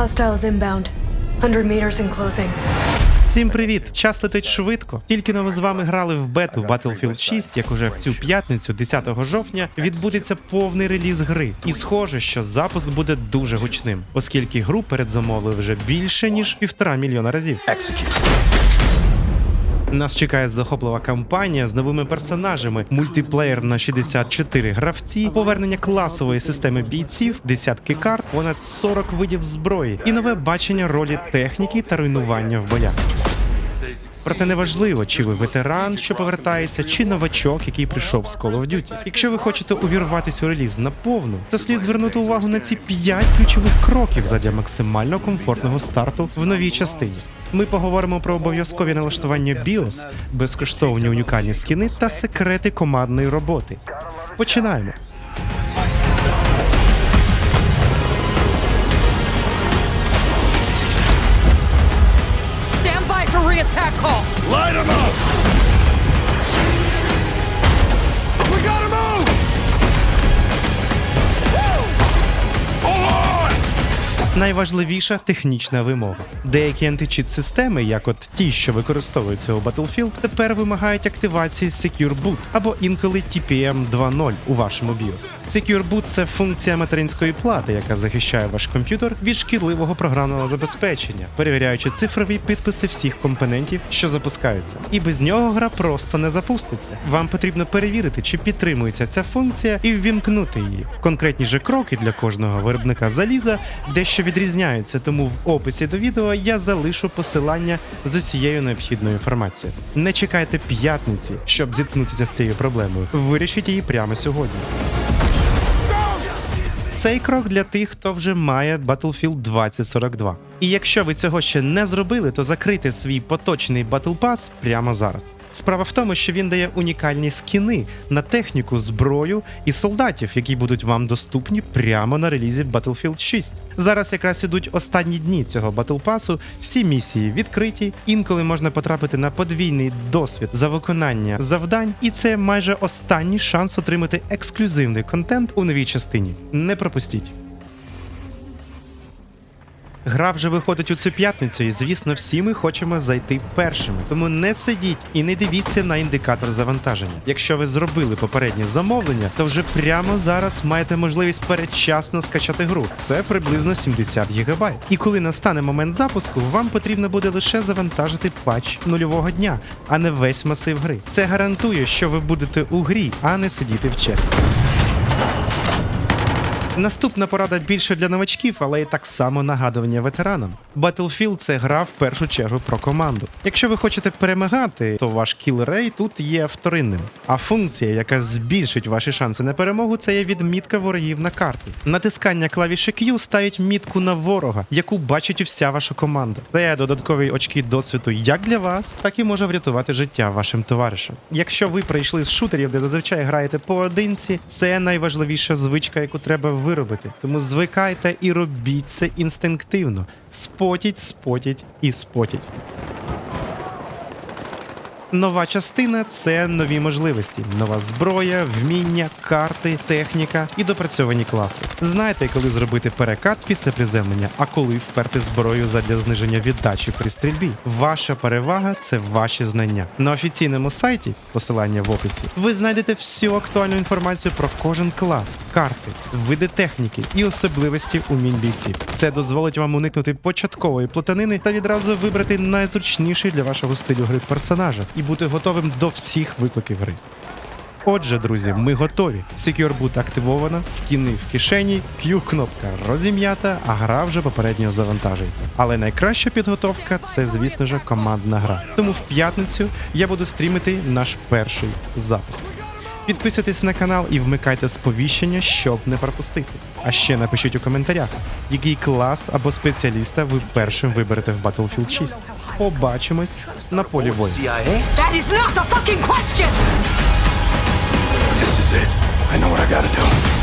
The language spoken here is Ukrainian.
Hostiles inbound. 100 meters in closing. Всім привіт! Час летить швидко. Тільки но ми з вами грали в бету Battlefield 6, як уже в цю п'ятницю, 10 жовтня, відбудеться повний реліз гри. І схоже, що запуск буде дуже гучним, оскільки гру передзамовили вже більше ніж півтора мільйона разів. Нас чекає захоплива кампанія з новими персонажами, мультиплеєр на 64 гравці, повернення класової системи бійців, десятки карт, понад 40 видів зброї і нове бачення ролі техніки та руйнування в боях. Проте неважливо, чи ви ветеран, що повертається, чи новачок, який прийшов з Call of Duty. Якщо ви хочете увірватися у реліз наповну, то слід звернути увагу на ці 5 ключових кроків задля максимально комфортного старту в новій частині. Ми поговоримо про обов'язкові налаштування BIOS, безкоштовні унікальні скіни та секрети командної роботи. Починаємо. tackle. Light him up! Найважливіша технічна вимога. Деякі античіт системи, як от ті, що використовуються у Battlefield, тепер вимагають активації Secure Boot або інколи TPM 2.0 у вашому BIOS. Secure Boot – це функція материнської плати, яка захищає ваш комп'ютер від шкідливого програмного забезпечення, перевіряючи цифрові підписи всіх компонентів, що запускаються. І без нього гра просто не запуститься. Вам потрібно перевірити, чи підтримується ця функція, і ввімкнути її. Конкретні же кроки для кожного виробника заліза дещо відрізняються, тому в описі до відео я залишу посилання з усією необхідною інформацією. Не чекайте п'ятниці, щоб зіткнутися з цією проблемою. Вирішіть її прямо сьогодні. Цей крок для тих, хто вже має Battlefield 2042. І якщо ви цього ще не зробили, то закрийте свій поточний Battle Pass прямо зараз. Справа в тому, що він дає унікальні скіни на техніку, зброю і солдатів, які будуть вам доступні прямо на релізі Battlefield 6. Зараз якраз ідуть останні дні цього Pass, всі місії відкриті, інколи можна потрапити на подвійний досвід за виконання завдань, і це майже останній шанс отримати ексклюзивний контент у новій частині. Не пропустіть. Гра вже виходить у цю п'ятницю, і звісно, всі ми хочемо зайти першими. Тому не сидіть і не дивіться на індикатор завантаження. Якщо ви зробили попереднє замовлення, то вже прямо зараз маєте можливість передчасно скачати гру. Це приблизно 70 ГБ. І коли настане момент запуску, вам потрібно буде лише завантажити патч нульового дня, а не весь масив гри. Це гарантує, що ви будете у грі, а не сидіти в черзі. Наступна порада більше для новачків, але і так само нагадування ветеранам. Battlefield – це гра в першу чергу про команду. Якщо ви хочете перемагати, то ваш кіл-рей тут є вторинним. А функція, яка збільшить ваші шанси на перемогу, це є відмітка ворогів на карті. Натискання клавіші Q ставить мітку на ворога, яку бачить вся ваша команда. Це додаткові очки досвіду як для вас, так і може врятувати життя вашим товаришам. Якщо ви прийшли з шутерів, де зазвичай граєте поодинці, це найважливіша звичка, яку треба виробити. Тому звикайте і робіть це інстинктивно. Спотіть, спотіть і спотіть. Нова частина це нові можливості, нова зброя, вміння, карти, техніка і допрацьовані класи. Знайте, коли зробити перекат після приземлення, а коли вперти зброю задля зниження віддачі при стрільбі. Ваша перевага це ваші знання. На офіційному сайті, посилання в описі, ви знайдете всю актуальну інформацію про кожен клас, карти, види техніки і особливості умінь бійців. Це дозволить вам уникнути початкової плутанини та відразу вибрати найзручніший для вашого стилю гри персонажа і бути готовим до всіх викликів гри. Отже, друзі, ми готові. Secure Boot активована, скіни в кишені, Q-кнопка розім'ята, а гра вже попередньо завантажується. Але найкраща підготовка це, звісно ж, командна гра. Тому в п'ятницю я буду стрімити наш перший запуск. Підписуйтесь на канал і вмикайте сповіщення, щоб не пропустити. А ще напишіть у коментарях, який клас або спеціаліста ви першим виберете в Battlefield 6. Побачимось на полі бою. CIA? That is not the fucking question! This is it. I know what I gotta do.